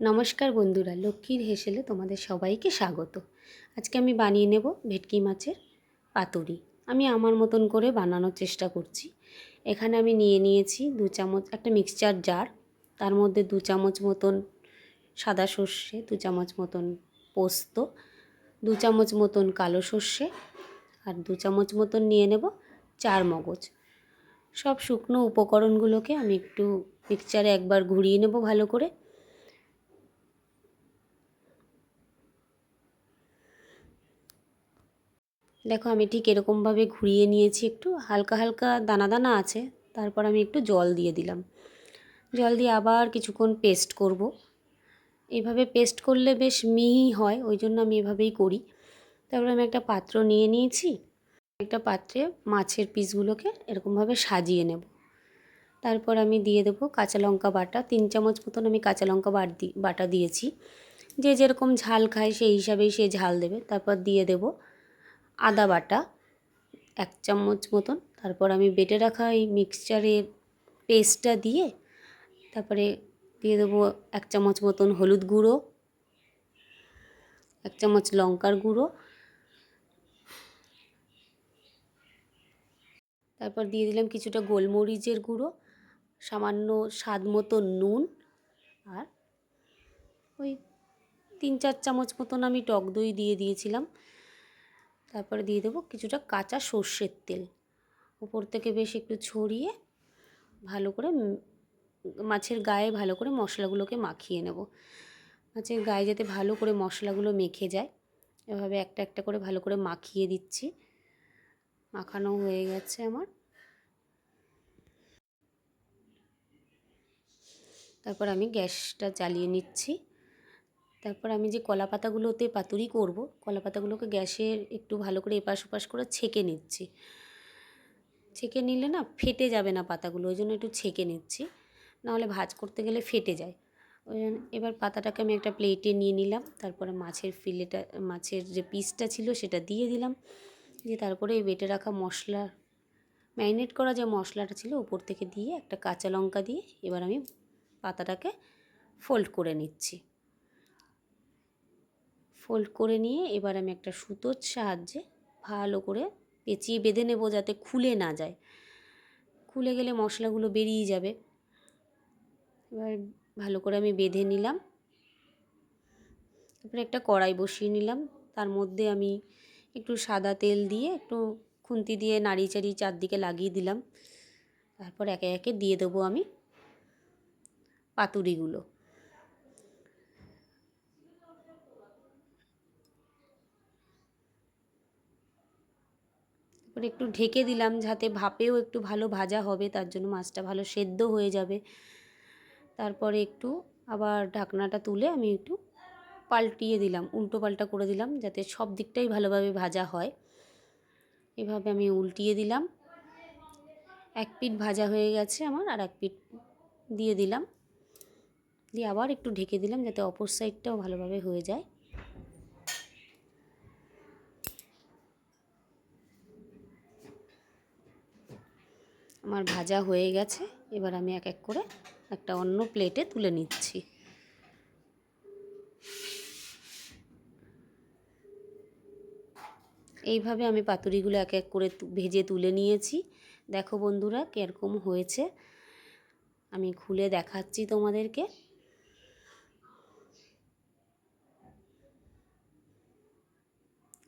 নমস্কার বন্ধুরা, লক্ষ্মীর হেসেলে তোমাদের সবাইকে স্বাগত। আজকে আমি বানিয়ে নেব ভেটকি মাছের পাতুরি। আমি আমার মতন করে বানানোর চেষ্টা করছি। এখানে আমি নিয়ে নিয়েছি দু চামচ একটা মিক্সচার জার তার মধ্যে দু চামচ মতন সাদা সর্ষে, দু চামচ মতন পোস্ত, দু চামচ মতন কালো সর্ষে, আর দু চামচ মতন নিয়ে নেব চার মগজ। সব শুকনো উপকরণগুলোকে আমি একটু মিক্সচারে একবার ঘুরিয়ে নেব ভালো করে। দেখো আমি ঠিক এরকমভাবে ঘুরিয়ে নিয়েছি একটু, হালকা হালকা দানা দানা আছে, তারপর আমি একটু জল দিয়ে দিলাম। জল দিয়ে আবার কিছুক্ষণ পেস্ট করব। এভাবে পেস্ট করলে বেশ মিহি হয়, ওই জন্য আমি এভাবেই করি। তারপর আমি একটা পাত্র নিয়ে নিয়েছি, একটা পাত্রে মাছের পিসগুলোকে এরকমভাবে সাজিয়ে নেব। তারপর আমি দিয়ে দেবো কাঁচা লঙ্কা বাটা, তিন চামচ মতন আমি কাঁচা লঙ্কা বাট দিয়েছি। যে যেরকম ঝাল খায় সেই হিসাবেই সে ঝাল দেবে। তারপর দিয়ে দেবো আদা বাটা এক চামচ মতন। তারপর আমি বেটে রাখা এই মিক্সচারের পেস্টটা দিয়ে তারপরে দিয়ে দেবো এক চামচ মতন হলুদ গুঁড়ো, এক চামচ লঙ্কার গুঁড়ো। তারপর দিয়ে দিলাম কিছুটা গোলমরিচের গুঁড়ো, সামান্য স্বাদ মতো নুন আর ওই তিন চার চামচ মতন আমি টক দই দিয়ে দিয়েছিলাম। তারপরে দিয়ে দেবো কিছুটা কাঁচা সর্ষের তেল। উপর থেকে বেশ একটু ছড়িয়ে ভালো করে মাছের গায়ে ভালো করে মশলাগুলোকে মাখিয়ে নেব। মাছের গায়ে যাতে ভালো করে মশলাগুলো মেখে যায়, এভাবে একটা একটা করে ভালো করে মাখিয়ে দিচ্ছি। মাখানো হয়ে গেছে আমার। তারপর আমি গ্যাসটা জ্বালিয়ে নিচ্ছি। তারপর আমি যে কলা পাতাগুলোতে পাতুরি করব, কলা পাতাগুলোকে গ্যাসের একটু ভালো করে এপাশ ওপাশ করে ছেঁকে নিচ্ছি। ছেঁকে নিলে না ফেটে যাবে না পাতাগুলো, ওই জন্য একটু ছেঁকে নিচ্ছি। নাহলে ভাজ করতে গেলে ফেটে যায়। ওই জন্য এবার পাতাটাকে আমি একটা প্লেটে নিয়ে নিলাম, তারপরে মাছের ফিলেটা, মাছের যে পিসটা ছিল সেটা দিয়ে দিলাম। দিয়ে তারপরে এই বেটে রাখা মশলা, ম্যারিনেট করা যে মশলাটা ছিল উপর থেকে দিয়ে একটা কাঁচা লঙ্কা দিয়ে এবার আমি পাতাটাকে ফোল্ড করে নিচ্ছি। ফোল্ড করে নিয়ে এবার আমি একটা সুতোর সাহায্যে ভালো করে পেঁচিয়ে বেঁধে নেব যাতে খুলে না যায়। খুলে গেলে মশলাগুলো বেরিয়ে যাবে। এবার ভালো করে আমি বেঁধে নিলাম। তারপরে একটা কড়াই বসিয়ে নিলাম। তার মধ্যে আমি একটু সাদা তেল দিয়ে একটু খুন্তি দিয়ে নাড়ি চাড়ি চারদিকে লাগিয়ে দিলাম। তারপর একে একে দিয়ে দেবো আমি পাতুরিগুলো। তারপরে একটু ঢেকে দিলাম যাতে ভাপেও একটু ভালো ভাজা হবে, তার জন্য মাছটা ভালো সেদ্ধ হয়ে যাবে। তারপরে একটু আবার ঢাকনাটা তুলে আমি একটু পাল্টিয়ে দিলাম, উল্টো পাল্টা করে দিলাম যাতে সব দিকটাই ভালোভাবে ভাজা হয়। এভাবে আমি উল্টিয়ে দিলাম। এক পিঠ ভাজা হয়ে গেছে আমার, আর এক পিঠ দিয়ে দিলাম। দিয়ে আবার একটু ঢেকে দিলাম যাতে অপর সাইডটাও ভালোভাবে হয়ে যায়। আমার ভাজা হয়ে গেছে। এবার আমি এক এক করে একটা অন্য প্লেটে তুলে নিচ্ছি। এইভাবে আমি পাতুরিগুলো এক এক করে ভেজে তুলে নিয়েছি। দেখো বন্ধুরা, কীরকম হয়েছে। আমি খুলে দেখাচ্ছি তোমাদেরকে।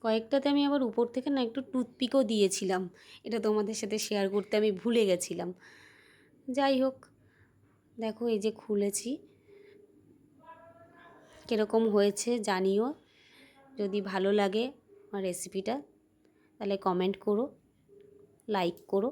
কয়েকটাতে আমি আবার উপর থেকে না একটু টুথপিকও দিয়েছিলাম। এটা তোমাদের সাথে শেয়ার করতে আমি ভুলে গেছিলাম। যাই হোক, দেখো এই যে খুলেছি। কীরকম হয়েছে জানিও। যদি ভালো লাগে আমার রেসিপিটা তাহলে কমেন্ট করো লাইক করো।